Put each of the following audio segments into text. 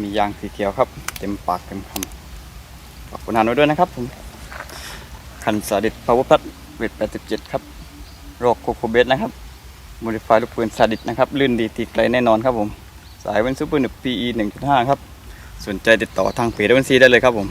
มียางสีเขียวครับ เต็มปากเต็มคำฝากคุณหานไว้ด้วยนะครับผมคันสาดิตพาวเวอร์พัดเวท87 ครับโรคโคโคเบสนะครับโมดิฟายลูกปืนสาดิตนะครับ ลื่นดีตีไกลแน่นอนครับผม สายเวนซูเปอร์หนึบ PE 1.5 ครับ สนใจติดต่อทางเพจเวนซีได้เลยครับผม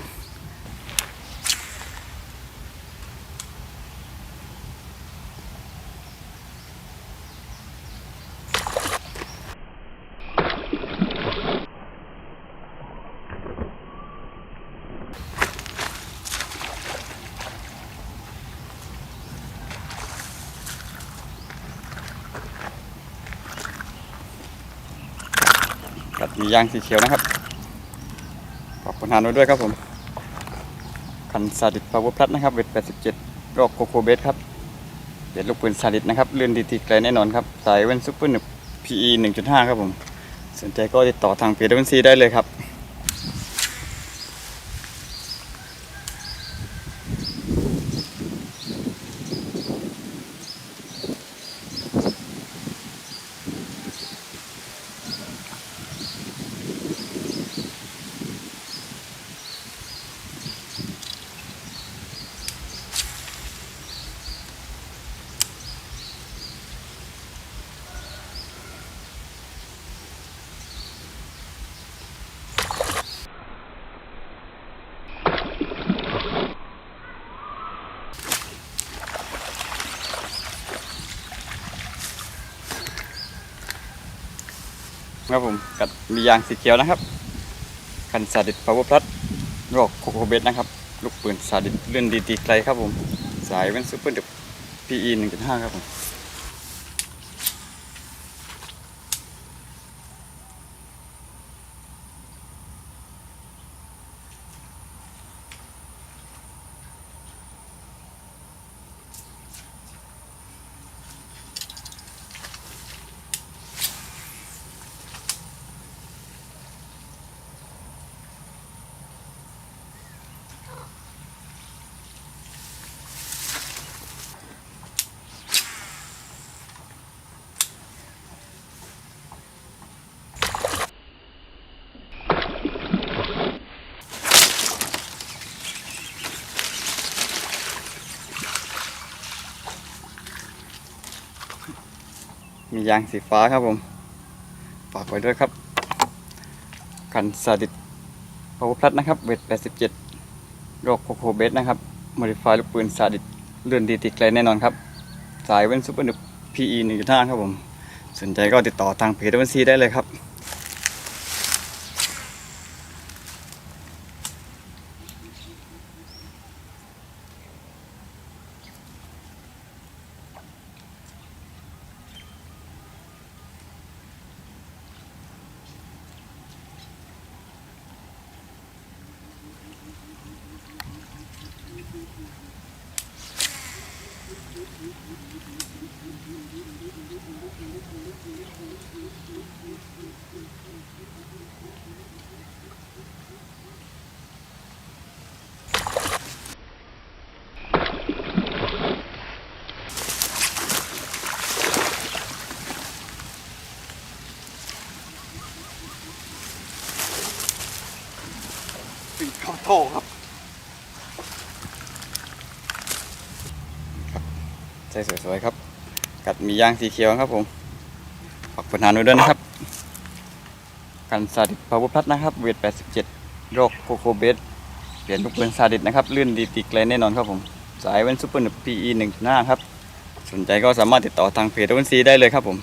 มียางสีเขียวนะครับขอบคุณฮานไว้ด้วยครับผมคันซาดิสพาวเวอร์พลัสนะครับเวท87รอบโคโคเบสครับเปลี่ยนลูกปืนซาดิสนะครับเลื่อนดีทีไกลแน่นอนครับสายเว้นซุปเปอร์หนึบ PE 1.5 ครับผม สนใจก็ติดต่อทางเพจเวนซีได้เลยครับ ครับผมกัดมียางสีเขียวนะครับ คันซาดิสพาวเวอร์พลัสรอกโคโคเบสนะครับ ลูกปืนซาดิสเลื่อนดีตีไกลครับผม สายเว้นซูเปอร์เดึบ PE 1.5ครับผม มียางสีฟ้าครับผมฝากไว้ด้วยครับคันซาดิตพาวเวอร์พลัสนะครับเวท87โรคโคโคเบสนะครับมอดิฟายลูกปืนซาดิตเลื่อนดีติดไกลแน่นอนครับ สายเว้นซูเปอร์หนึบ PE 1.5ครับผม สนใจก็ติดต่อทางเพจเวนซีได้เลยครับ ปิดเข้าโถครับ ใจสวยๆครับ กัดมียางสีเขียวครับผมฝากผลหานไว้ด้วยนะครับ กันซาดิสพาวเวอร์พลัสนะครับเวท87 โรคโคโคเบสเปลี่ยนลูกปืนซาดิสนะครับ ลื่นดีติดไกลแน่นอนครับผม สายเว้นซูเปอร์หนึบ PE 1.5ครับ สนใจก็สามารถติดต่อทางเพจเวนซีได้เลยครับผม